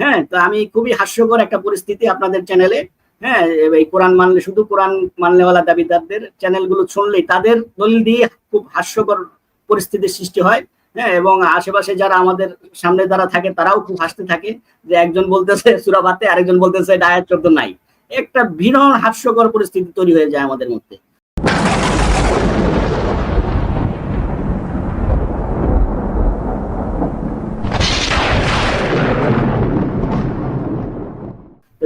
হ্যাঁ তো আমি খুবই হাস্যকর একটা পরিস্থিতি আপনাদের চ্যানেলে হ্যাঁ এই কোরআন মানলে শুধু কোরআন মানলেওয়ালা দাবিদারদের চ্যানেলগুলো শুনলেই তাদের দলিল দিয়ে খুব হাস্যকর পরিস্থিতির সৃষ্টি হয়। হ্যাঁ এবং আশেপাশে যারা আমাদের সামনে যারা থাকে, তারাও খুব হাসতে থাকে যে একজন বলতেছে সুরাবাতে আরেকজন বলতেছে আয়াত চোদ্দ নাই। একটা ভীষণ হাস্যকর পরিস্থিতি তৈরি হয়ে যায় আমাদের মধ্যে।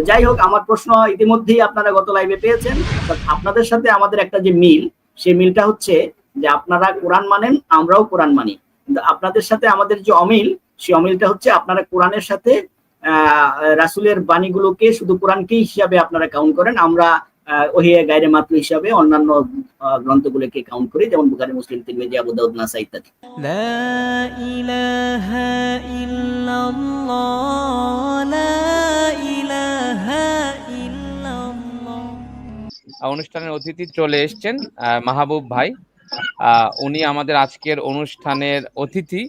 যাই হোক, আমার প্রশ্ন ইতিমধ্যেই আপনারা গত লাইভে পেয়েছেন আপনাদের সাথে আমাদের একটা যে মিল সেই মিলটা হচ্ছে যে আপনারা কোরআন মানেন, আমরাও কোরআন মানি। কিন্তু আপনাদের সাথে আমাদের যে অমিল, সে অমিলটা হচ্ছে আপনারা কোরআনের সাথে রাসুলের বাণীগুলোকে শুধু কোরআনকেই হিসাবে আপনারা কাউন্ট করেন, আমরা ওহিয়া গাইরে মাত্র হিসাবে অন্যান্য গ্রন্থগুলোকে কাউন্ট করি, যেমন বুখারি, মুসলিম, তিরমিজি, আবু দাউদ নাসা ইত্যাদি। লা ইলাহা ইল্লাল্লাহ, লা ইলাহা অনুষ্ঠানের অতিথি চলে এসছেন মাহবুব ভাই। উনি আমাদের আজকের অনুষ্ঠানের অতিথি।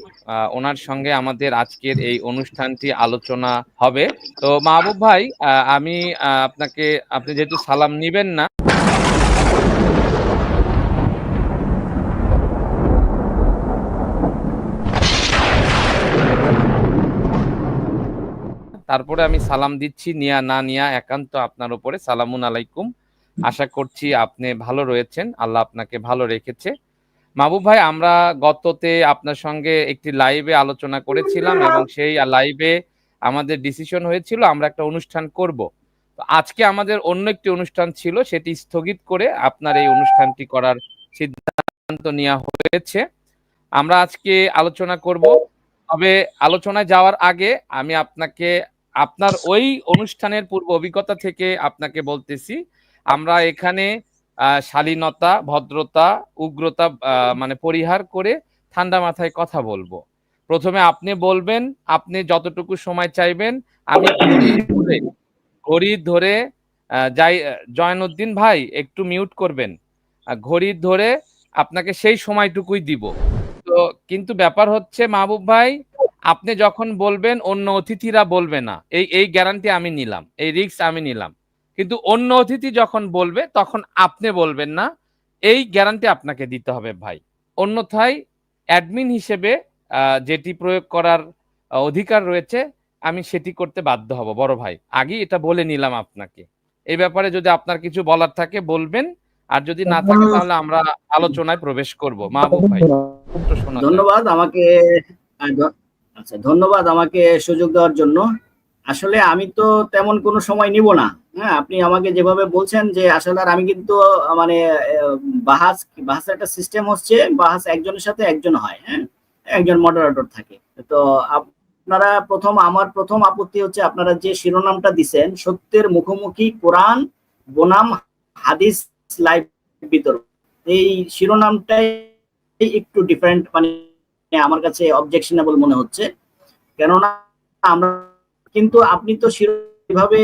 ওনার সঙ্গে আমাদের আজকের এই অনুষ্ঠানটি আলোচনা হবে। তো মাহবুব ভাই আমি আপনাকে, আপনি যেহেতু সালাম নিবেন না। তারপরে আমি সালাম দিচ্ছি। নিয়া না নিয়া, একান্ত আপনার উপরে। সালামুন আলাইকুম। আশা করছি আপনি ভালো রয়েছেন। আল্লাহ আপনাকে ভালো রেখেছে। মাহবুব ভাই, আমরা গততে আপনার সঙ্গে একটি লাইভে আলোচনা করেছিলাম এবং সেই লাইভে আমাদের ডিসিশন হয়েছিল, আমরা একটা অনুষ্ঠান করব। তো আজকে আমাদের অন্য একটি অনুষ্ঠান ছিল, সেটি স্থগিত করে আপনার এই অনুষ্ঠানটি করার সিদ্ধান্ত নেওয়া হয়েছে। আমরা আজকে আলোচনা করব। তবে আলোচনায় যাওয়ার আগে আমি আপনাকে, আপনার ওই অনুষ্ঠানের পূর্ব অভিজ্ঞতা থেকে আপনাকে বলতেছি। আমরা এখানে শালীনতা, ভদ্রতা, উগ্রতা মানে পরিহার করে ঠান্ডা মাথায় কথা বলব। প্রথমে আপনি বলবেন, আপনি যতটুকু সময় চাইবেন, আমি ঘড়ি ধরে যাই, জয়নুদ্দিন ভাই, একটু মিউট করবেন। ঘড়ি ধরে আপনাকে সেই সময়টুকুই দিব। তো কিন্তু ব্যাপার হচ্ছে, মাহবুব ভাই, আপনি যখন বলবেন, অন্য অতিথিরা বলবে না। এই এই গ্যারান্টি আমি নিলাম, এই রিস্ক আমি নিলাম। কিন্তু অন্য অতিথি যখন বলবে তখন আপনি বলবেন না এই গ্যারান্টি আপনাকে দিতে হবে ভাই। অন্যথায় অ্যাডমিন হিসেবে যেটি প্রয়োগ করার অধিকার রয়েছে আমি সেটি করতে বাধ্য হব। বড় ভাই আগেই এটা বলে নিলাম আপনাকে। এই ব্যাপারে যদি আপনার কিছু বলার থাকে বলবেন। আর যদি না থাকে তাহলে আমরা আলোচনায় প্রবেশ করব। মাহবুব ভাই ধন্যবাদ। আমাকে আচ্ছা ধন্যবাদ আমাকে সুযোগ দেওয়ার জন্য। আসলে আমি তো তেমন কোনো সময় নিব না। হ্যাঁ আপনি আমাকে যেভাবে বলছেন যে আসলে আর আমি কিন্তু মানে আহ, বাহাস বাহাসের একটা সিস্টেম হচ্ছে বাহাস একজনের সাথে একজন হয় হ্যাঁ একজন মডারেটর থাকে। তো আপনারা প্রথম আমার প্রথম আপত্তি হচ্ছে আপনারা যে শিরোনামটা দিছেন সত্যের মুখোমুখি কোরআন বনাম হাদিস লাইভ বিতর্ক এই শিরোনামটাই একটু ডিফারেন্ট মানে আমার কাছে অবজেকশনেবল মনে হচ্ছে। কেননা আমরা কিন্তু আপনি তো সেভাবে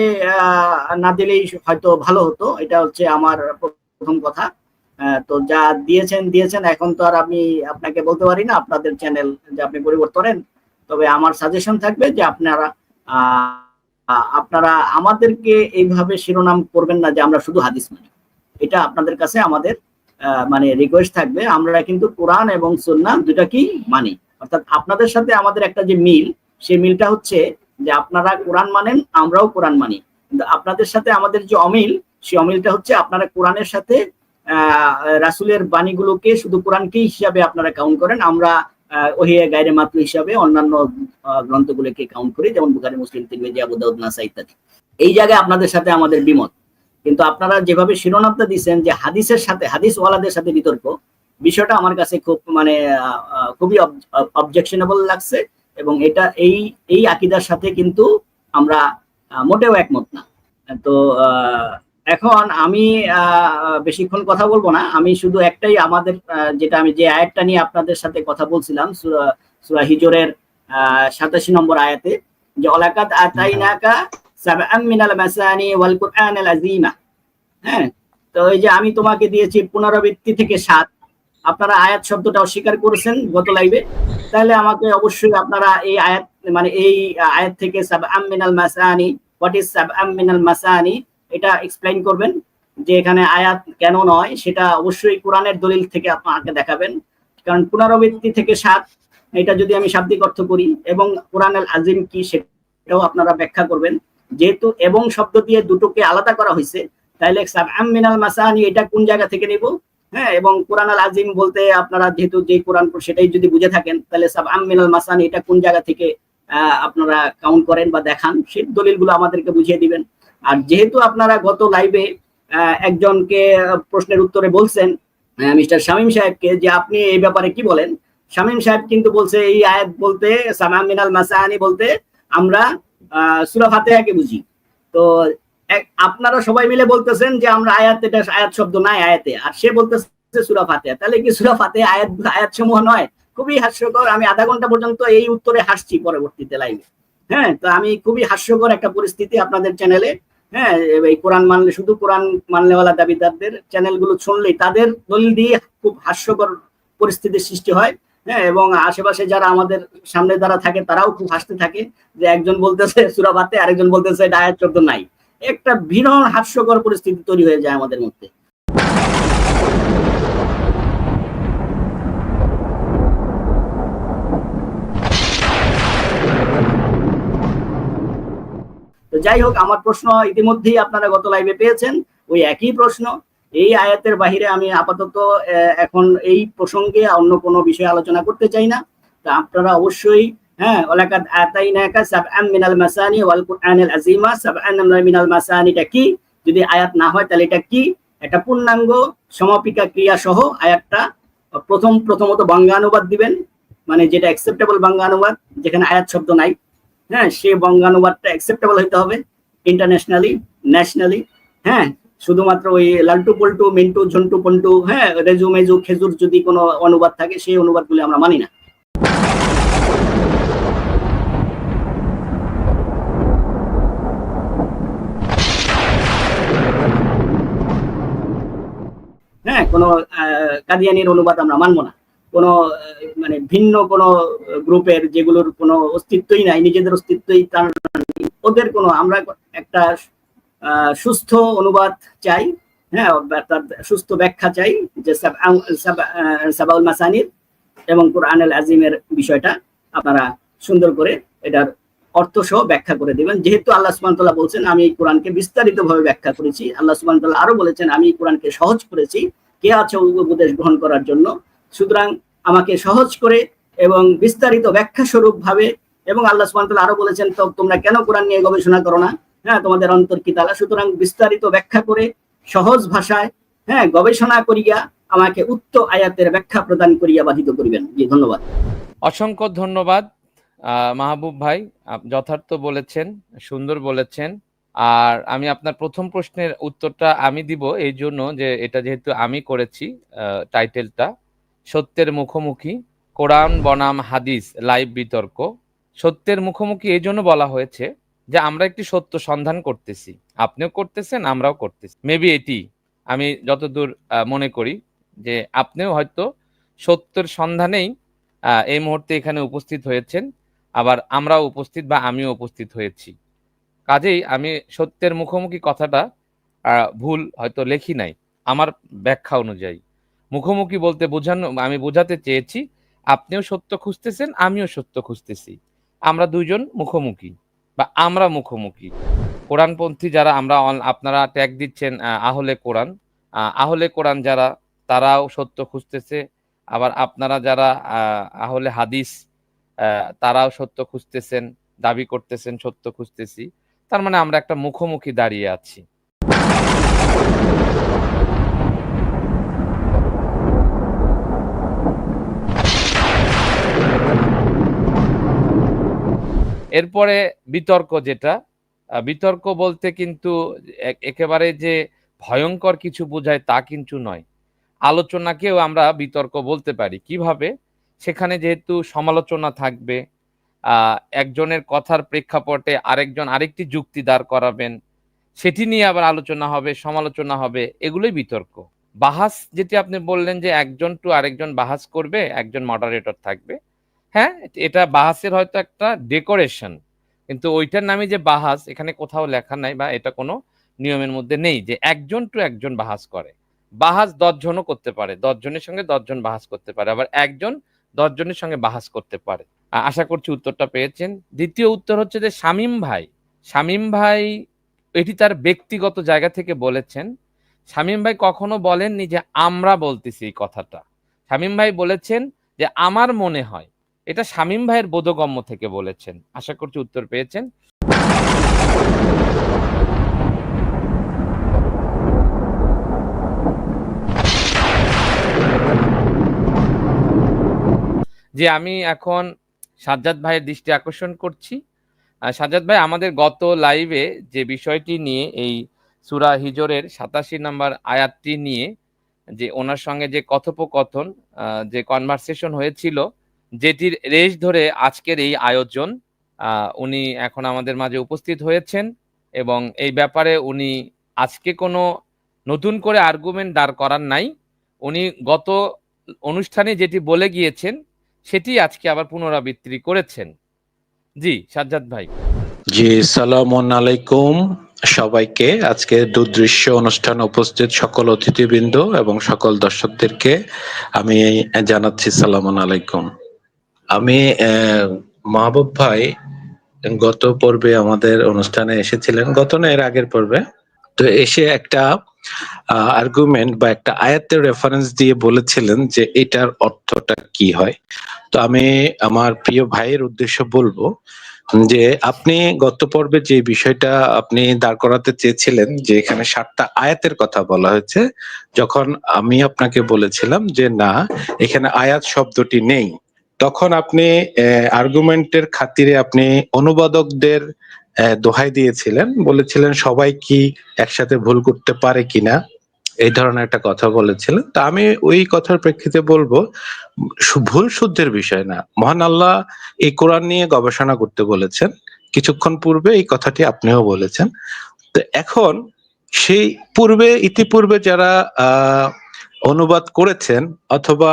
না দিলেই হয়তো ভালো হতো। এটা হচ্ছে আমার প্রথম কথা। তো যা দিয়েছেন দিয়েছেন। এখন তো আর আমি আপনাকে বলতে পারি না, আপনাদের চ্যানেল যে আপনি পরিবর্তন তবে আমার সাজেশন থাকবে যে আপনারা আপনারা আমাদেরকে এইভাবে শিরোনাম করবেন না যে আমরা শুধু হাদিস মানি। এটা আপনাদের কাছে আমাদের মানে রিকোয়েস্ট থাকবে। আমরা কিন্তু কোরআন এবং সুন্নাহ দুটাকেই মানি। অর্থাৎ আপনাদের সাথে আমাদের একটা যে মিল, সেই মিলটা হচ্ছে যে আপনারা কোরআন মানেন, আমরাও কোরআন মানি। কিন্তু আপনাদের সাথে আমাদের যে অমিল, সেই অমিলটা হচ্ছে আপনারা কোরআনের সাথে রাসুলের বাণীগুলোকে শুধু কোরআনকেই হিসাবে আপনারা কাউন্ট করেন। আমরা ওহিয়ে গায়রে মাত্র হিসাবে অন্যান্য গ্রন্থগুলোকে কাউন্ট করি, যেমন Bukhari, Muslim, Tirmidhi, Abu Dawood Nasa'i ইত্যাদি। এই জায়গায় আপনাদের সাথে আমাদের বিমত। কিন্তু আপনারা যেভাবে শিরোনামটা দিচ্ছেন যে হাদিসের সাথে হাদিস ওয়ালাদের সাথে বিতর্ক, বিষয়টা আমার কাছে খুব মানে খুবই অবজেকশনেবল লাগছে। এবং এটা এই এই আকিদার সাথে কিন্তু আমরা মোটেও একমত না। তো এখন আমি বেশিক্ষণ কথা বলব না। আমি শুধু একটাই আমাদের যেটা আমি যে আয়াতটা নিয়ে আপনাদের সাথে কথা বলছিলাম, সূরা- হিজরের সাতাশি নম্বর আয়াতে, যে অলাকাত আতাইনাকা সাবআম মাসানি ওয়াল কুরআনাল আযীমা। হ্যাঁ? তো এই যে আমি তোমাকে দিয়েছি পুনরাবৃত্তি থেকে সাত। আপনারা আয়াত শব্দটা অস্বীকার করেছেন গত লাইভে তাহলে আমাকে অবশ্যই আপনারা এই আয়াত মানে এই আয়াত থেকে সাব মিনাল মাসানি হোয়াট ইজ সাব মিনাল মাসানি, এটা এক্সপ্লেইন করবেন যে এখানে আয়াত কেন নয়, সেটা অবশ্যই কোরআনের দলিল থেকে আপনাকে দেখাবেন। কারণ পুনরাবৃত্তি থেকে সাত, এটা যদি আমি শাব্দিক অর্থ করি, এবং কোরআনের আজিম কি সেটাও আপনারা ব্যাখ্যা করবেন। যেহেতু এবং শব্দ দিয়ে দুটোকে আলাদা করা হয়েছে, তাহলে সাবআম মিনাল মাসানি, এটা কোন জায়গা থেকে নেব? হ্যাঁ এবং কোরআন আল আজিম বলতে আপনারা যেহেতু যে কোরআন সেটাই যদি বুঝে থাকেন, তাহলে সাবআম মিনাল মাসান, এটা কোন জায়গা থেকে আপনারা কাউন্ট করেন বা দেখান সেই দলিলগুলো আমাদেরকে বুঝিয়ে দিবেন। আর যেহেতু আপনারা গত লাইভে একজনকে প্রশ্নের উত্তরে বলছেন মিস্টার শামীম সাহেবকে, যে আপনি এই ব্যাপারে কি বলেন? শামীম সাহেব কিন্তু বলছে, এই আয়াত বলতে সামাম মিনাল মাসানি বলতে আমরা সুরা ফাতেহাকে বুঝি। তো আপনারা সবাই মিলে বলতেছেন যে আমরা আয়াত, এটা আয়াত শব্দ নাই আয়াতে। আর সে বলতেছে সুরা ফাতেহা। তাহলে কি সুরা ফাতেহা আয়াত আয়াত সমূহ নয়? খুবই হাস্যকর। আমি আধা ঘণ্টা পর্যন্ত এই উত্তরে হাসছি পরবর্তীতে লাইভে হ্যাঁ তো আমি খুবই হাস্যকর একটা পরিস্থিতি আপনাদের চ্যানেলে হ্যাঁ এই কোরআন মানলে, শুধু কোরআন মানলেওয়ালা দাবিদারদের চ্যানেলগুলো শুনলেই তাদের দলিল দিয়ে খুব হাস্যকর পরিস্থিতির সৃষ্টি হয়। হ্যাঁ এবং আশেপাশে যারা আমাদের সামনে যারা থাকে, তারাও খুব হাসতে থাকে যে একজন বলতেছে সুরাবাতে আরেকজন বলতেছে আয়াত শব্দ নাই। একটা ভীষণ হাস্যকর পরিস্থিতি তৈরি হয়ে যায় আমাদের মধ্যে। তো যাই হোক, আমার প্রশ্ন ইতিমধ্যেই আপনারা গত লাইভে পেয়েছেন। ওই একই প্রশ্ন, এই আয়াতের বাহিরে আমি আপাতত এখন এই প্রসঙ্গে অন্য কোনো বিষয়ে আলোচনা করতে চাই না। তা আপনারা অবশ্যই হ্যাঁ ওলাকাদ আতাইনাকা সাবআম মিনাল মাসানি ওয়াল কুরআনিল আযীমা, সাবআন মিনাল মাসানিটা কি? যদি আয়াত না হয়, তাহলে এটা কি? একটা পূর্ণাঙ্গ সমাপিকা ক্রিয়া সহ আয়াতটা প্রথম প্রথমত বঙ্গানুবাদ দিবেন। মানে যেটা অ্যাকসেপ্টেবল বঙ্গানুবাদ, যেখানে আয়াত শব্দ নাই। হ্যাঁ সে বঙ্গানুবাদটা অ্যাকসেপ্টেবল হইতে হবে ইন্টারন্যাশনালি ন্যাশনালি হ্যাঁ শুধুমাত্র ওই লাল্টু পল্টু, মিন্টু, ঝন্টু, পন্টু হ্যাঁ রেজু মেজু খেজুর যদি কোনো অনুবাদ থাকে, সেই অনুবাদগুলি আমরা মানি না হ্যাঁ কোনো কাদিয়ানির অনুবাদ আমরা মানবো না। কোনো মানে ভিন্ন কোনো গ্রুপের যেগুলোর কোনো অস্তিত্বই নাই, নিজেদের অস্তিত্বই তার ওদের কোনো, আমরা একটা সুস্থ অনুবাদ চাই হ্যাঁ অর্থাৎ সুস্থ ব্যাখ্যা চাই যে সাবাউল মাসানির এবং কোরআনুল আজিমের বিষয়টা আপনারা সুন্দর করে এটার অর্থ সহ ব্যাখ্যা করে দিবেন। যেহেতু আল্লাহ সুবহানাহু বলছেন, আমি এই কোরআনকে বিস্তারিতভাবে ব্যাখ্যা করেছি। আল্লাহ সুবহানাহু আরও বলেছেন, আমি এই কোরআনকে সহজ করেছি। কে আছে উপদেশ গ্রহণ করার জন্য? সুতরাং আমাকে সহজ করে এবং বিস্তারিত ব্যাখ্যা স্বরূপ ভাবে এবং আল্লাহ সুবহানাহু আরও বলেছেন, তো তোমরা কেন কোরআন নিয়ে গবেষণা করো না? হ্যাঁ তোমাদের অন্তর কি তালা? সুতরাং বিস্তারিত ব্যাখ্যা করে সহজ ভাষায় হ্যাঁ গবেষণা করিয়া আমাকে উক্ত আয়াতের ব্যাখ্যা প্রদান করিয়া বাধিত করিবেন। জি, ধন্যবাদ। অসংখ্য ধন্যবাদ মাহবুব ভাই যথার্থ বলেছেন, সুন্দর বলেছেন। আর আমি আপনার প্রথম প্রশ্নের উত্তরটা আমি দিব এই জন্য যে এটা যেহেতু আমি করেছি টাইটেলটা সত্যের মুখোমুখি, কোরআন বনাম হাদিস, লাইভ বিতর্ক। সত্যের মুখোমুখি এই জন্য বলা হয়েছে যে আমরা একটি সত্য সন্ধান করতেছি। আপনিও করতেছেন, আমরাও করতেছি। মেবি এটি আমি যতদূর মনে করি যে আপনিও হয়তো সত্যের সন্ধানেই এই মুহূর্তে এখানে উপস্থিত হয়েছেন, আবার আমরাও উপস্থিত বা আমিও উপস্থিত হয়েছি। কাজেই আমি সত্যের মুখোমুখি কথাটা ভুল হয়তো লেখি নাই, আমার ব্যাখ্যা অনুযায়ী। মুখোমুখি বলতে বোঝানো, আমি বোঝাতে চেয়েছি, আপনিও সত্য খুঁজতেছেন, আমিও সত্য খুঁজতেছি। আমরা দুইজন মুখোমুখি, বা আমরা মুখোমুখি। কোরআনপন্থী যারা, আমরা আপনারা ট্যাগ দিচ্ছেন আহলে কোরআন। আহলে কোরআন যারা, তারাও সত্য খুঁজতেছে। আবার আপনারা যারা আহলে হাদিস তারাও সত্য খুঁজতেছেন, দাবি করতেছেন, সত্য খুঁজতেছি। তার মানে আমরা একটা মুখোমুখি দাঁড়িয়ে আছি। এরপরে বিতর্ক যেটা বিতর্ক বলতে কিন্তু একেবারে যে ভয়ঙ্কর কিছু বোঝায় তা কিন্তু নয়। আলোচনাকেও আমরা বিতর্ক বলতে পারি। কীভাবে? সেখানে যেহেতু সমালোচনা থাকবে একজনের কথার প্রেক্ষাপটে আরেকজন আরেকটি যুক্তি দাঁড় করাবেন, সেটি নিয়ে আবার আলোচনা হবে, সমালোচনা হবে, এগুলোই বিতর্ক। বাহাস, যেটি আপনি বললেন যে একজন টু আরেকজন বাহাস করবে, একজন মডারেটর থাকবে হ্যাঁ এটা বাহাসের হয়তো একটা ডেকোরেশন কিন্তু ওইটার নামে যে বাহাস, এখানে কোথাও লেখা নাই বা এটা কোনো নিয়মের মধ্যে নেই যে একজন টু একজন বাহাস করে। বাহাস দশজনও করতে পারে, দশজনের সঙ্গে দশজন বাহাস করতে পারে, আবার একজন দশজনের সঙ্গে বাহাস করতে পারে। আশা করছি উত্তরটা পেয়েছেন। দ্বিতীয় উত্তর হচ্ছে যে শামীম ভাই শামীম ভাই এটি তার ব্যক্তিগত জায়গা থেকে বলেছেন। শামীম ভাই কখনো বলেননি যে আমরা বলতেছি এই কথাটা। শামীম ভাই বলেছেন যে আমার মনে হয়, এটা শামীম ভাইয়ের বোধগম্য থেকে বলেছেন। আশা করছি উত্তর পেয়েছেন। যে আমি এখন সাজ্জাদ ভাইয়ের দৃষ্টি আকর্ষণ করছি। সাজ্জাদ ভাই, আমাদের গত লাইভে যে বিষয়টি নিয়ে, এই সুরা হিজরের সাতাশি নম্বর আয়াতটি নিয়ে, যে ওনার সঙ্গে যে কথোপকথন যে কনভারসেশন হয়েছিল, যেটির রেশ ধরে আজকের এই আয়োজন উনি এখন আমাদের মাঝে উপস্থিত হয়েছেন এবং এই ব্যাপারে উনি আজকে কোনো নতুন করে আর্গুমেন্ট দাঁড় করার নাই। উনি গত অনুষ্ঠানে যেটি বলে গিয়েছেন সেটি আজকে আবার পুনরাবৃত্তি করেছেন। জি, সাজ্জাদ ভাই। জি সালামুন আলাইকুম সবাইকে। আজকে দুদৃশ্য অনুষ্ঠান উপস্থিত সকল অতিথিবৃন্দ এবং সকল দর্শকদেরকে আমি জানাচ্ছি সালাম আলাইকুম। আমি মাহবুব ভাই গত পর্বে আমাদের অনুষ্ঠানে এসেছিলেন। গত না এর আগের পর্বে? তো এসে একটা আর্গুমেন্ট বা একটা আয়াতের রেফারেন্স দিয়ে বলেছিলেন যে এটার অর্থটা কি হয়। তো আমি আমার প্রিয় ভাইয়ের উদ্দেশ্য বলব যে আপনি গত পর্বে যে বিষয়টা আপনি দাঁড় করাতে চেয়েছিলেন যে এখানে সাতটা আয়াতের কথা বলা হয়েছে, যখন আমি আপনাকে বলেছিলাম যে না, এখানে আয়াত শব্দটি নেই, তখন আপনি আর্গুমেন্টের খাতিরে আপনি অনুবাদকদের দোহাই দিয়েছিলেন, বলেছিলেন সবাই কি একসাথে ভুল করতে পারে কিনা, এই ধরনের একটা কথা বলেছিলেন। তা আমি ওই কথার প্রেক্ষিতে বলব ভুল শুদ্ধের বিষয় না। মহান আল্লাহ এই কোরআন নিয়ে গবেষণা করতে বলেছেন। কিছুক্ষণ পূর্বে এই কথাটি আপনিও বলেছেন। তো এখন সেই পূর্বে, ইতিপূর্বে যারা অনুবাদ করেছেন অথবা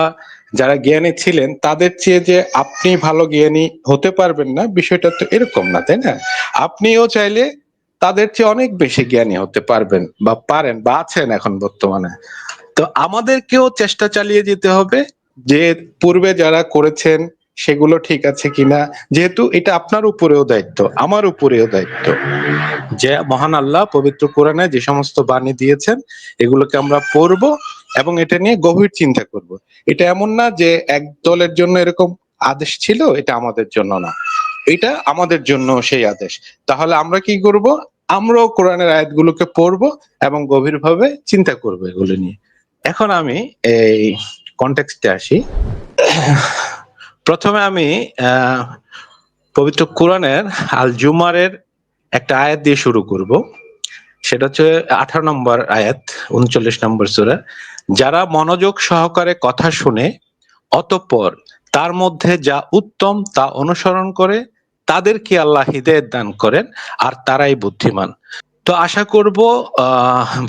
যারা জ্ঞানী ছিলেন, তাদের চেয়ে যে আপনি ভালো জ্ঞানী হতে পারবেন না, বিষয়টা তো এরকম না, তাই না? আপনিও চাইলে তাদের চেয়ে অনেক বেশি জ্ঞানী হতে পারবেন বা পারেন বা আছেন এখন বর্তমানে। তো আমাদেরকেও চেষ্টা চালিয়ে যেতে হবে যে পূর্বে যারা করেছেন, সেগুলো ঠিক আছে কিনা, যেহেতু এটা আপনার উপরেও দায়িত্ব, আমার উপরেও দায়িত্ব। যে মহান আল্লাহ পবিত্র কোরআনে যে সমস্ত বাণী দিয়েছেন, এগুলোকে আমরা পড়ব এবং এটা নিয়ে গভীর চিন্তা করব। এটা এমন না যে এক দলের জন্য এরকম আদেশ ছিল, এটা আমাদের জন্য না। এটা আমাদের জন্য সেই আদেশ। তাহলে আমরা কি করব? আমরাও কোরআনের আয়াতগুলোকে পড়ব এবং গভীরভাবে চিন্তা করব এগুলো নিয়ে। এখন আমি এই কনটেক্সটে আসি। প্রথমে আমি পবিত্র কোরআনের আল জুমারের একটা আয়াত দিয়ে শুরু করব। সেটা হচ্ছে আঠারো নম্বর আয়াত, উনচল্লিশ নম্বর সুরা। যারা মনোযোগ সহকারে কথা শুনে, অতঃপর তার মধ্যে যা উত্তম তা অনুসরণ করে, তাদেরকে আল্লাহ হৃদয়ের দান করেন, আর তারাই বুদ্ধিমান। তো আশা করব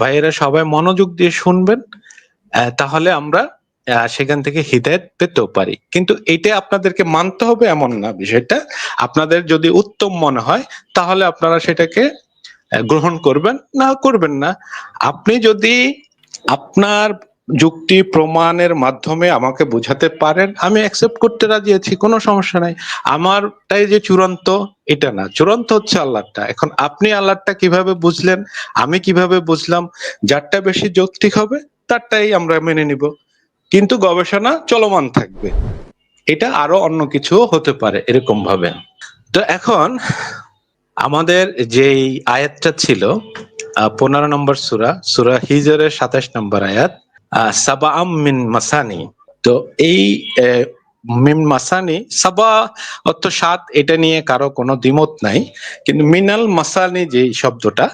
ভাইয়েরা সবাই মনোযোগ দিয়ে শুনবেন তাহলে আমরা সেখান থেকে হৃদায়ত পেতেও পারি। কিন্তু এটা আপনাদেরকে মানতে হবে এমন না বিষয়টা। আপনাদের যদি উত্তম মনে হয়, তাহলে আপনারা সেটাকে গ্রহণ করবেন? না করবেন না। আপনি যদি আপনার যুক্তি প্রমাণের মাধ্যমে আমাকে বোঝাতে পারেন, আমি অ্যাকসেপ্ট করতে রাজি আছি, কোনো সমস্যা নাই। আমারটাই যে চূড়ান্ত, এটা না। চূড়ান্ত হচ্ছে আল্লাহটা এখন আপনি আল্লাহটা কীভাবে বুঝলেন, আমি কীভাবে বুঝলাম, যারটা বেশি যৌক্তিক হবে, তারটাই আমরা মেনে নিব। কিন্তু গবেষণা চলমান থাকবে। এটা আরও অন্য কিছু হতে পারে এরকম ভাবে তো এখন আমাদের যেই আয়াতটা ছিল পনেরো নম্বর সুরা সুরা হিজরের সাতাশ নম্বর আয়াত সাবা আম মিন মাসানি। তো এই মিন মাসানি, সাবা অর্থ সাত, এটা নিয়ে কারও কোনো দ্বিমত নাই। কিন্তু মিনাল মাসানি যে শব্দটা,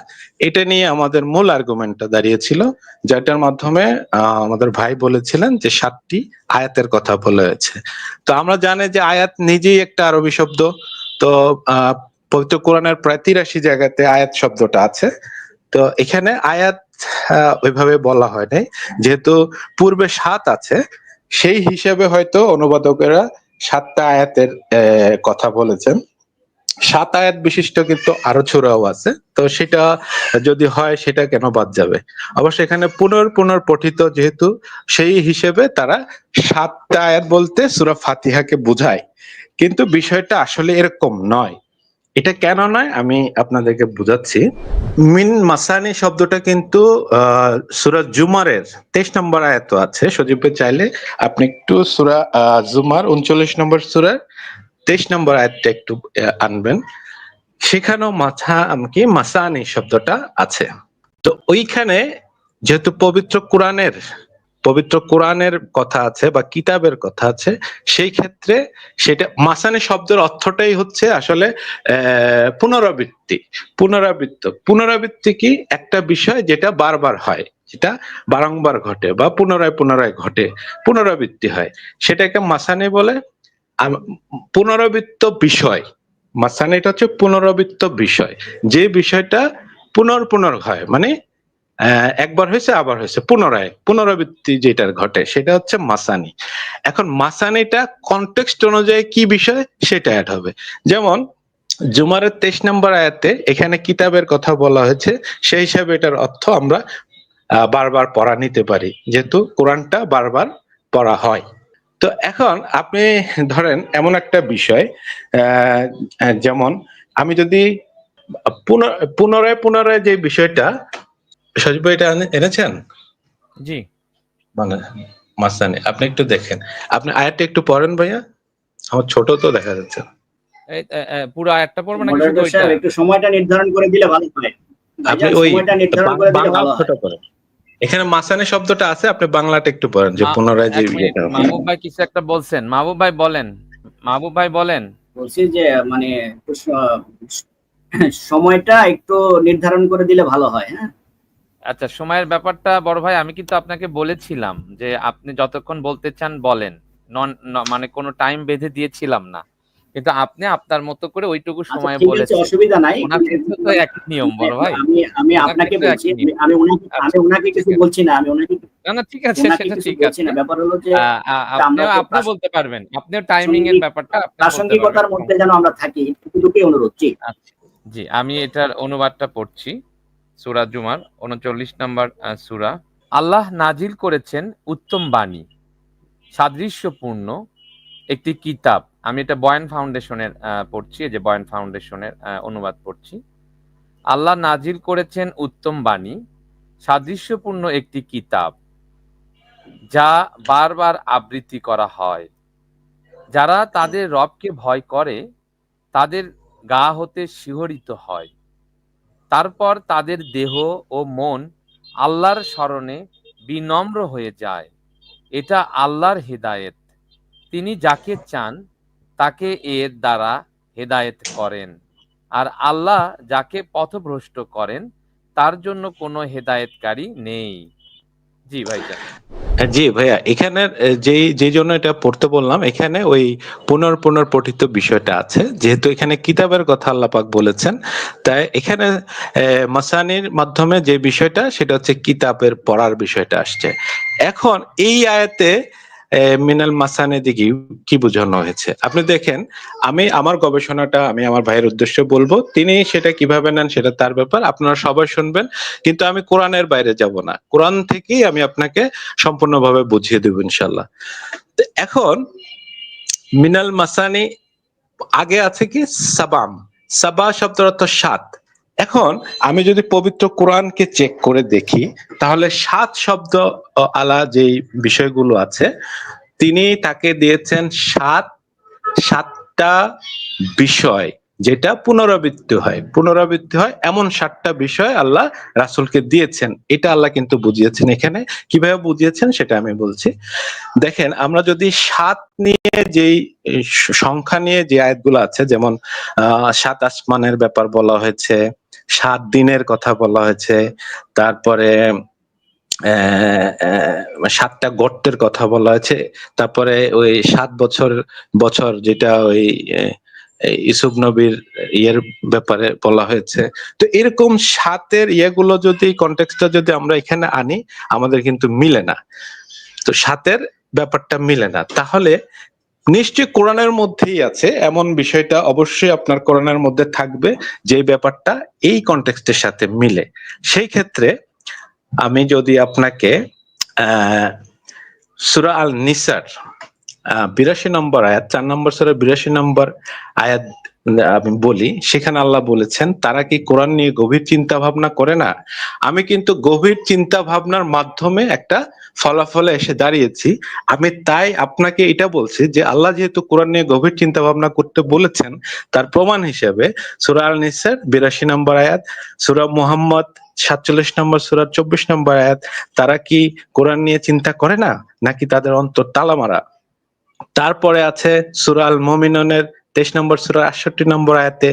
এটা নিয়ে আমাদের মূল আর্গুমেন্টটা দাঁড়িয়েছিল যেটার মাধ্যমে আমাদের ভাই বলেছিলেন যে সাতটি আয়াতের কথা বলা হয়েছে তো আমরা জানি যে আয়াত নিজেই একটা আরবি শব্দ। তো পবিত্র কোরআনের প্রায় তিরাশি জায়গাতে আয়াত শব্দটা আছে। তো এখানে আয়াত ওইভাবে বলা হয় নাই। যেহেতু পূর্বে সাত আছে, সেই হিসেবে হয়তো অনুবাদকেরা সাতটা আয়াতের কথা বলেছেন। সাত আয়াত বিশিষ্ট কিন্তু আরও ছোড়াও আছে। তো সেটা যদি হয়, সেটা কেন বাদ যাবে? অবশ্য এখানে পুনর পুনর পঠিত যেহেতু, সেই হিসেবে তারা সাতটা আয়াত বলতে সুরা ফাতিহাকে বোঝায়। কিন্তু বিষয়টা আসলে এরকম নয়। এটা কেন নয়? আমি আপনাদেরকে বুঝাচ্ছি। মিন মাসানি শব্দটা কিন্তু সুরা জুমারের তেইশ নম্বর আয়াত আছে। সজীব চাইলে আপনি একটু সুরা জুমার উনচল্লিশ নম্বর সুরার তেইশ নম্বর আয়াতটা একটু আনবেন। সেখানেও মাথা কি, মাসানি শব্দটা আছে। তো ওইখানে যেহেতু পবিত্র কোরআনের পবিত্র কোরআনের কথা আছে বা কিতাবের কথা আছে, সেই ক্ষেত্রে সেটা মাসানি শব্দের অর্থটাই হচ্ছে আসলে পুনরাবৃত্তি। পুনরাবৃত্ত। পুনরাবৃত্তি কি? একটা বিষয় যেটা বারবার হয়। যেটা বারংবার ঘটে বা পুনরায় পুনরায় ঘটে। পুনরাবৃত্তি হয়। সেটাকে মাসানি বলে পুনরাবৃত্ত বিষয়। মাসানিটা হচ্ছে পুনরাবৃত্ত বিষয়। যে বিষয়টা পুনর পুনর হয়। মানে একবার হয়েছে, আবার হয়েছে। পুনরায়, পুনরাবৃত্তি যেটার ঘটে, সেটা হচ্ছে মাসানি। এখন মাসানিটা কনটেক্সট অনুযায়ী কি বিষয়? সেটা অ্যাড হবে। যেমন, জুমারের তেইশ নম্বর আয়াতে এখানে কিতাবের কথা বলা হয়েছে, সেই হিসাবে এটার অর্থ আমরা বারবার পড়া নিতে পারি। যেহেতু কোরআনটা বারবার পড়া হয়। তো এখন আপনি ধরেন এমন একটা বিষয় যেমন, আমি যদি পুন- পুনরায় পুনরায় যে বিষয়টা সজীব ভাই এটা এনেছেন? জি। মানে মাসানি আপনি একটু দেখেন। আপনি আয়াতটা একটু পড়েন ভাইয়া। আমার ছোট তো দেখা যাচ্ছে। পুরো আয়াতটা পড়ব নাকি শুধু ওইটা? একটু সময়টা নির্ধারণ করে দিলে ভালো হয়। আপনি ওই সময়টা নির্ধারণ করে দিলে বাংলা ভালো হয়। পড়েন এখানে মাসানি শব্দটা আছে আপনি বাংলাটা একটু পড়েন যে পুনরায় যে মাহবুব ভাই কিছু একটা বলছেন। মাহবুব ভাই বলেন। মাহবুব ভাই বলেন। বলছি যে মানে সময়টা একটু নির্ধারণ করে দিলে ভালো হয় হ্যাঁ? আচ্ছা সময়ের ব্যাপারটা বড় ভাই আমি কিন্তু আপনাকে বলেছিলাম যে আপনি যতক্ষণ বলতে চান বলেন। নন মানে কোনো টাইম বেঁধে দিয়েছিলাম না। কিন্তু আপনি আপনার মতো করে ওইটুকু আচ্ছা, সময় বলেছেন। অসুবিধা নাই। তো একই নিয়ম বড় ভাই। আমি আমি আপনাকে বলছি আমি ওনাকে আমি আচ্ছা, ওনাকে কিছু বলছি না আমি ওনাকে না না ঠিক আছে সেটা ঠিক আছে। না। ব্যাপার হলো যে আ- আ- আমরা আপনিও তো বলতে পারবেন। আপনিও টাইমিং এর ব্যাপারটা প্রাসঙ্গিকতার মধ্যে যেন আমরা থাকি এটুকুই অনুরোধ? জি। আচ্ছা, জি আমি এটার অনুবাদটা পড়ছি। সূরা জুমার, উনচল্লিশ নম্বর সুরা। আল্লাহ নাজিল করেছেন উত্তম বাণী, সাদৃশ্যপূর্ণ একটি কিতাব। আমি এটা বয়ান ফাউন্ডেশনের পড়ছি যে বয়ান ফাউন্ডেশনের অনুবাদ পড়ছি। আল্লাহ নাজিল করেছেন উত্তম বাণী, সাদৃশ্যপূর্ণ একটি কিতাব, যা বারবার আবৃত্তি করা হয়। যারা তাদের রবকে ভয় করে, তাদের গা হতে শিহরিত হয়। তারপর তাদের দেহ ও মন আল্লাহর স্মরণে বিনম্র হয়ে যায়। এটা আল্লাহর হেদায়েত। তিনি যাকে চান, তাকে এর দ্বারা হেদায়েত করেন। আর আল্লাহ যাকে পথভ্রষ্ট করেন, তার জন্য কোনো হেদায়েতকারী নেই। জি ভাইজান জি, ভাইয়া, এখানে যে যে জন্য এটা পড়তে বললাম, এখানে ওই পুনর পুনর পঠিত বিষয়টা আছে। যেহেতু এখানে কিতাবের কথা আল্লাহ পাক বলেছেন, তাই এখানে মাসানির মাধ্যমে যে বিষয়টা, সেটা হচ্ছে কিতাবের পড়ার বিষয়টা আসছে। এখন এই আয়াতে মিনাল মাসানে দিকে কি বোঝানো হয়েছে? আপনি দেখেন, আমি আমার গবেষণাটা, আমি আমার ভাইয়ের উদ্দেশ্যে বলব, তিনি সেটা কীভাবে নেন সেটা তার ব্যাপার, আপনারা সবাই শুনবেন, কিন্তু আমি কোরআনের বাইরে যাব না। কোরআন থেকেই আমি আপনাকে সম্পূর্ণভাবে বুঝিয়ে দেব ইনশাল্লাহ এখন, মিনাল মাসানি, আগে আছে কি? সাবাম। সাবা শব্দের অর্থ সাত। এখন আমি যদি পবিত্র কোরআনকে চেক করে দেখি, তাহলে সাত শব্দ আলা যেই বিষয়গুলো আছে, তিনি তাকে দিয়েছেন সাত, সাতটা বিষয় যেটা পুনরাবৃত্তি হয়। পুনরাবৃত্তি হয় এমন সাতটা বিষয় আল্লাহ রাসূলকে দিয়েছেন। এটা আল্লাহ কিন্তু বুঝিয়েছেন এখানে। কীভাবে বুঝিয়েছেন সেটা আমি বলছি। দেখেন, আমরা যদি সাত নিয়ে যেই সংখ্যা নিয়ে যে আয়াতগুলো আছে, যেমন সাত আসমানের ব্যাপার বলা হয়েছে সাত দিনের কথা বলা হয়েছে। তারপরে সাতটা গর্তের কথা বলা হয়েছে। তারপরে ওই সাত বছর বছর যেটা ওই ইসুফ নবীর ইয়ের ব্যাপারে বলা হয়েছে। তো এরকম সাতের ইয়েগুলো যদি কন্টেক্সটা যদি আমরা এখানে আনি, আমাদের কিন্তু মিলে না। তো সাতের ব্যাপারটা মিলে না। তাহলে নিশ্চয়ই কোরআনের মধ্যেই আছে। এমন বিষয়টা অবশ্যই আপনার কোরআনের মধ্যে থাকবে যে ব্যাপারটা এই কন্টেক্সটের সাথে মিলে। সেই ক্ষেত্রে আমি যদি আপনাকে সুরা আল নিসার বিরাশি নম্বর আয়াত, চার নম্বর সুরা বিরাশি নম্বর আয়াত আমি বলি, সেখানে আল্লাহ বলেছেন, তারা কি কোরআন নিয়ে গভীর চিন্তা ভাবনা করে না? আমি কিন্তু গভীর চিন্তা ভাবনার মাধ্যমে একটা ফলাফলে এসে দাঁড়িয়েছি। আমি তাই আপনাকে এটা বলছি যে, আল্লাহ যেহেতু কোরআন নিয়ে গভীর চিন্তা ভাবনা করতে বলেছেন, তার প্রমাণ হিসেবে সুরা আল নিসার বিরাশি নম্বর আয়াত, সুরা মুহাম্মদ সাতচল্লিশ নম্বর, সুরা চব্বিশ নম্বর আয়াত, তারা কি কোরআন নিয়ে চিন্তা করে না? নাকি তাদের অন্তর তালা মারা তারপরে আছে সুরাল মমিননের তেইশ নম্বর সুরা আটষট্টি নম্বর আয়াতে,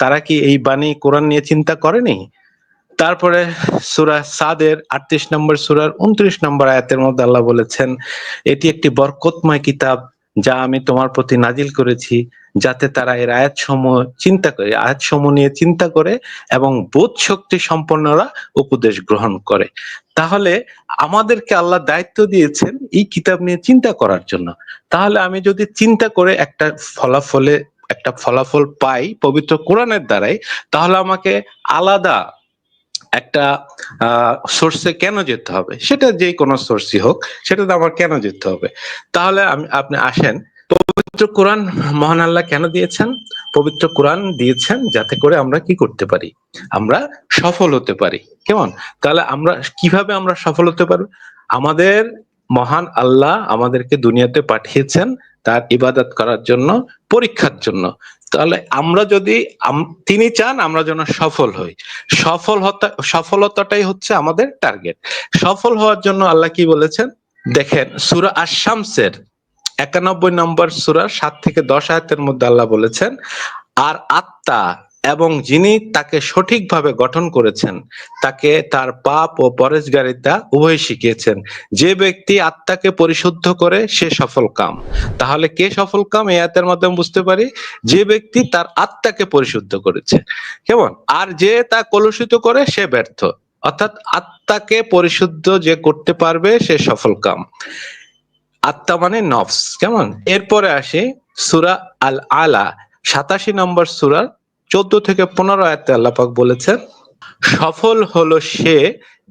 তারা কি এই বাণী কোরআন নিয়ে চিন্তা করেনি? তারপরে সুরা সাদের আটত্রিশ নম্বর সুরার উনত্রিশ নম্বর আয়াতের মধ্যে আল্লাহ বলেছেন, এটি একটি বরকতময় কিতাব যা আমি তোমার প্রতি নাজিল করেছি। যাতে তারা এর আয়াত সমূহ চিন্তা করে আয়াত সমূহ নিয়ে চিন্তা করে এবং বোধ শক্তি সম্পন্নরা উপদেশ গ্রহণ করে। তাহলে আমাদেরকে আল্লাহ দায়িত্ব দিয়েছেন এই কিতাব নিয়ে চিন্তা করার জন্য। তাহলে আমি যদি চিন্তা করে একটা ফলাফলে, একটা ফলাফল পাই পবিত্র কোরআনের দ্বারাই, তাহলে আমাকে আলাদা একটা সোর্সে কেন যেতে হবে? সেটা যে কোনো সোর্সই হোক, সেটাতে আমার কেন যেতে হবে? তাহলে আমি, আপনি আসেন পবিত্র কোরআন মহান আল্লাহ কেন দিয়েছেন? পবিত্র কোরআন দিয়েছেন যাতে করে আমরা কি করতে পারি? আমরা সফল হতে পারি। কেমন? তাহলে আমরা, কীভাবে আমরা সফল হতে পারব? আমাদের মহান আল্লাহ আমাদেরকে দুনিয়াতে পাঠিয়েছেন তার ইবাদত করার জন্য, পরীক্ষার জন্য। তাহলে আমরা যদি তিনি চান আমরা যেন সফল হই। সফল হতা, সফলতাটাই হচ্ছে আমাদের টার্গেট। সফল হওয়ার জন্য আল্লাহ কি বলেছেন? দেখেন, সুরা আশামসের একানব্বই নম্বর সুরা সাত থেকে দশ আয়াতের মধ্যে আল্লাহ বলেছেন, আর আত্মা এবং যিনি তাকে সঠিকভাবে গঠন করেছেন, তাকে তার পাপ ও পরেশগারিতা উভয় শিখিয়েছেন। যে ব্যক্তি আত্মাকে পরিশুদ্ধ করে, সে সফল কাম। তাহলে কে সফল কাম? এই আয়াতের মাধ্যমে বুঝতে পারি, যে ব্যক্তি তার আত্মাকে পরিশুদ্ধ করেছে। কেমন? আর যে তা কলুষিত করে, সে ব্যর্থ। অর্থাৎ আত্মাকে পরিশুদ্ধ যে করতে পারবে, সে সফল কাম। আত্মা মানে নফস, কেমন? এরপরে আসে সুরা আল আলা সাতাশি নম্বর সুরার চোদ্দ থেকে পনেরো আয়াতে আল্লাপাক বলেছেন, সফল হলো সে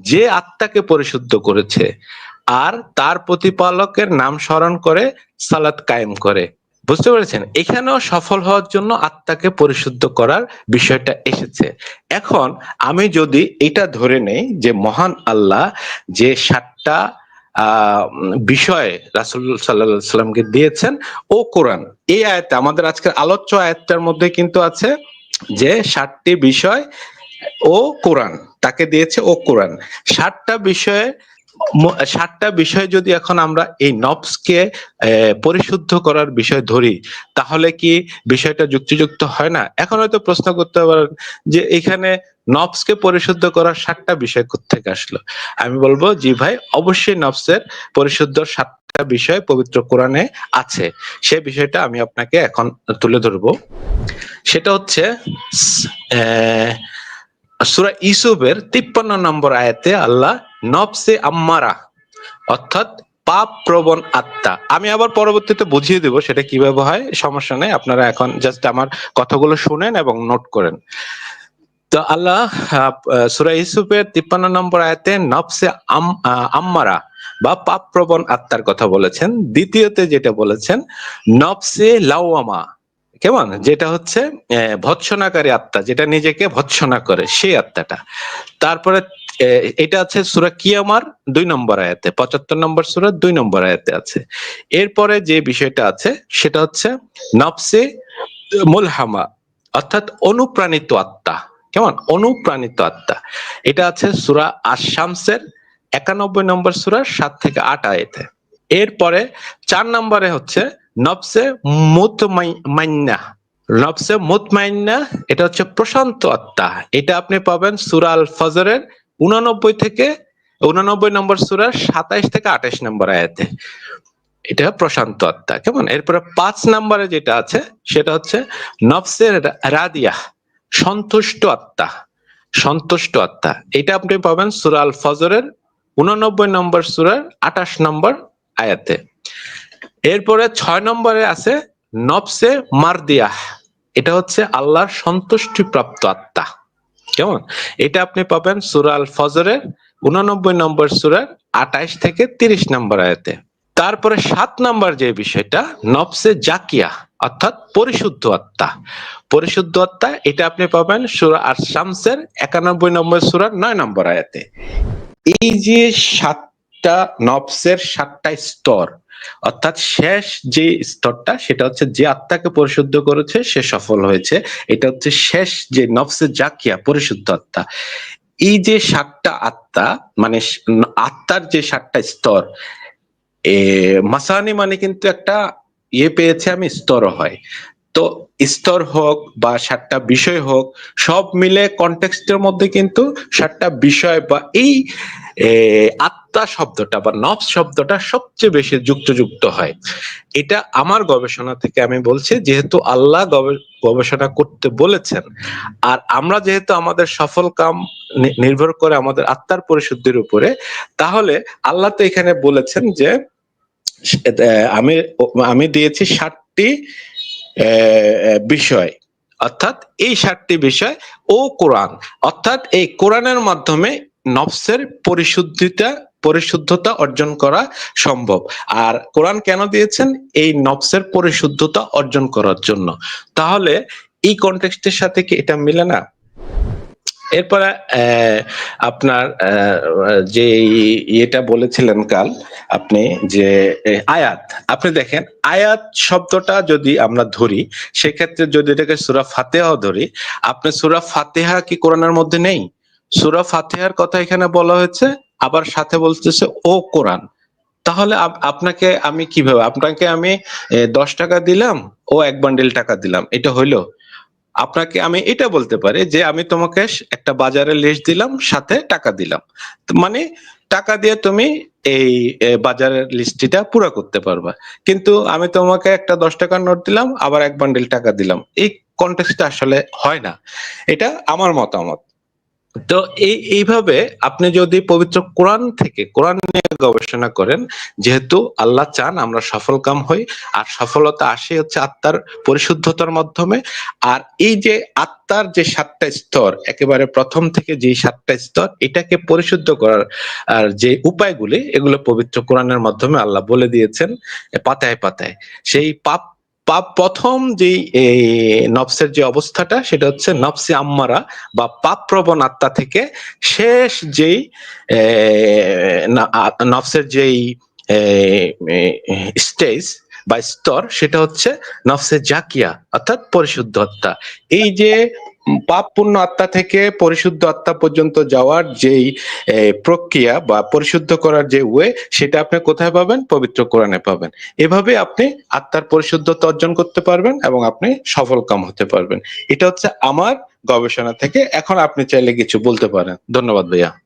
যে আত্মাকে পরিশুদ্ধ করেছে আর তার প্রতিপালকের নাম স্মরণ করে সালাত কায়েম করে। বুঝতে পেরেছেন? এখানেও সফল হওয়ার জন্য আত্মাকে পরিশুদ্ধ করার বিষয়টা এসেছে। এখন আমি যদি এটা ধরে নেই যে মহান আল্লাহ যে সাতটা বিষয় রাসুল সাল্লাহ সাল্লামকে দিয়েছেন। ও কোরআন, এই আয়াতে, আমাদের আজকের আলোচ্য আয়াতটার মধ্যে কিন্তু আছে যে ষাটটি বিষয় ও কোরআন, তাকে দিয়েছে ও কোরআন। ষাটটা বিষয়ে ষাটটা বিষয় যদি এখন আমরা এই নবসকে পরিশুদ্ধ করার বিষয় ধরি, তাহলে কি বিষয়টা যুক্তিযুক্ত হয় না? এখন হয়তো প্রশ্ন করতে পারেন যে এখানে নবসকে পরিশুদ্ধ করার সাতটা বিষয় কোথেকে আসলো? আমি বলব, জি ভাই, অবশ্যই নবসের পরিশুদ্ধ সাতটা বিষয় পবিত্র কোরআনে আছে। সে বিষয়টা আমি আপনাকে এখন তুলে ধরবো। সেটা হচ্ছে সুরা ইসুফের তিপ্পান্ন নম্বর আয়াতে আল্লাহ নবসে আম্মারা, অর্থাৎ পাপ প্রবণ আত্মা। আমি আবার পরবর্তীতে বুঝিয়ে দেব সেটা কীভাবে হয়, সমস্যা নেই, আপনারা এখন জাস্ট আমার কথাগুলো শুনেন এবং নোট করেন। তো আল্লাহ সুরা ইসুফের তিপ্পান্ন নম্বর আয়াতে আম- আম্মারা বা পাপ প্রবণ আত্মার কথা বলেছেন। দ্বিতীয়তে যেটা বলেছেন নবসে লাওয়ামা। কেমন? যেটা হচ্ছে ভৎসনাকারী আত্মা, যেটা নিজেকে ভৎসনা করে, সেই আত্মাটা। তারপরে এটা আছে সুরা কিয়ামার দুই নম্বর আয়াতে, পঁচাত্তর নম্বর সুরা দুই নম্বর আয়াতে আছে। এরপরে যে বিষয়টা আছে, সেটা হচ্ছে নবসে মুলহামা, অর্থাৎ অনুপ্রাণিত আত্মা। কেমন? অনুপ্রাণিত আত্মা। এটা আছে সুরা আশামসের একানব্বই নম্বর সুরা, সাত থেকে আট আয়াতে। এরপরে চার নম্বরে হচ্ছে নবসে মুতমাইন্না। নবসে মুতমাইন্না, এটা হচ্ছে প্রশান্ত আত্মা। এটা আপনি পাবেন সুরা আল ফজরের উনানব্বই থেকে, উনানব্বই নম্বর সুরার সাতাইশ থেকে আঠাইশ নম্বর আয়াতে। এটা প্রশান্ত আত্মা। কেমন? এরপরে পাঁচ নম্বরে যেটা আছে, সেটা হচ্ছে নফসের রাদিয়া সন্তুষ্ট আত্মা সন্তুষ্ট আত্মা। এটা আপনি পাবেন সুরা আল ফজরের উননব্বই নম্বর সুরার আঠাশ নম্বর আয়াতে। এরপরে ছয় নম্বরে আছে নবসে মারদিয়াহ। এটা হচ্ছে আল্লাহর সন্তুষ্টি প্রাপ্ত আত্মা। কেমন? এটা আপনি পাবেন সুরা আল ফজরের উননব্বই নম্বর সুরার আঠাইশ থেকে তিরিশ নম্বর আয়াতে। তারপরে সাত নম্বর যে বিষয়টা নবসে জাকিয়া। অর্থাৎ পরিশুদ্ধ আত্মা। পরিশুদ্ধ আত্মা, এটা আপনি পাবেন সুরা আর শামসের একানব্বই নম্বর সুরার নয় নম্বর আয়াতে। এই যে সাতটা নফসের সাতটা স্তর, অর্থাৎ শেষ যে স্তরটা, সেটা হচ্ছে যে আত্মাকে পরিশুদ্ধ করেছে, সে সফল হয়েছে। এটা হচ্ছে শেষ যে নফসে জাকিয়া, পরিশুদ্ধ আত্মা। এই যে সাতটা আত্মা মানে আত্মার যে সাতটা স্তর মাসানি মানে কিন্তু একটা ইয়ে পেয়েছে আমি স্তর হয়। তো স্তর হোক বা সাতটা বিষয় হোক, সব মিলে কনটেক্সটের মধ্যে কিন্তু সাতটা বিষয় বা এই আত্মা শব্দটা বা নফস শব্দটা সবচেয়ে বেশি যুক্তযুক্ত হয়। এটা আমার গবেষণা থেকে আমি বলছি, যেহেতু আল্লাহ গবে- গবেষণা করতে বলেছেন, আর আমরা যেহেতু আমাদের সফল কাম নির্ভর করে আমাদের আত্মার পরিশুদ্ধির উপরে, তাহলে আল্লাহ তো এখানে বলেছেন যে আমি আমি দিয়েছি ষাটটি বিষয়। অর্থাৎ এই ষাটটি বিষয় ও কোরআন। অর্থাৎ এই কোরআনের মাধ্যমে নফসের পরিশুদ্ধিতা, পরিশুদ্ধতা অর্জন করা সম্ভব। আর কোরআন কেন দিয়েছেন? এই নফসের পরিশুদ্ধতা অর্জন করার জন্য। তাহলে এই কনটেক্সটের সাথে কি এটা মিলে না? এরপরে আপনার যে ইয়েটা বলেছিলেন কাল আপনি যে আয়াত। আপনি দেখেন, আয়াত শব্দটা যদি আমরা ধরি, সেক্ষেত্রে যদি এটাকে সুরা ফাতেহা ধরি, আপনি সুরা ফাতেহা কি কোরআনের মধ্যে নেই? সুরা ফাতেহার কথা এখানে বলা হয়েছে, আবার সাথে বলতেছে, ও কোরআন। তাহলে আপ- আপনাকে আমি কীভাবে, আপনাকে আমি দশ টাকা দিলাম, ও এক বান্ডিল টাকা দিলাম, এটা হইল? আপনাকে আমি এটা বলতে পারি যে আমি তোমাকে একটা বাজারে লিস্ট দিলাম, সাথে টাকা দিলাম। মানে টাকা দিয়ে তুমি এই বাজারের লিস্টটা পুরো করতে পারবা। কিন্তু আমি তোমাকে একটা দশ টাকার নোট দিলাম, আবার এক বান্ডেল টাকা দিলাম। এই কন্টেক্সটা আসলে হয় না। এটা আমার মতামত। তো এই, এইভাবে আপনি যদি পবিত্র কোরআন থেকে কোরআন নিয়ে গবেষণা করেন, যেহেতু আল্লাহ চান আমরা সফল কাম হই, আর সফলতা আসে হচ্ছে আত্মার পরিশুদ্ধতার মাধ্যমে। আর এই যে আত্মার যে সাতটা স্তর, একেবারে প্রথম থেকে যে সাতটা স্তর, এটাকে পরিশুদ্ধ করার, আর যে উপায়গুলি, এগুলো পবিত্র কোরআনের মাধ্যমে আল্লাহ বলে দিয়েছেন পাতায় পাতায়। সেই পাপ প্রথম যে নফসের যে অবস্থাটা, সেটা হচ্ছে নফসে আম্মারা বা পাপ প্রবণ আত্মা থেকে শেষ যেই নফসের যেই স্টেজ বা স্তর, সেটা হচ্ছে নফসে জাকিয়া, অর্থাৎ পরিশুদ্ধ আত্মা। এই যে পাপ পূর্ণ আত্মা থেকে পরিশুদ্ধ আত্মা পর্যন্ত যাওয়ার যেই প্রক্রিয়া বা পরিশুদ্ধ করার যে ওয়ে, সেটা আপনি কোথায় পাবেন? পবিত্র কোরআনে পাবেন। এভাবে আপনি আত্মার পরিশুদ্ধতা অর্জন করতে পারবেন এবং আপনি সফল কাম হতে পারবেন। এটা হচ্ছে আমার গবেষণা থেকে। এখন আপনি চাইলে কিছু বলতে পারেন। ধন্যবাদ ভাইয়া।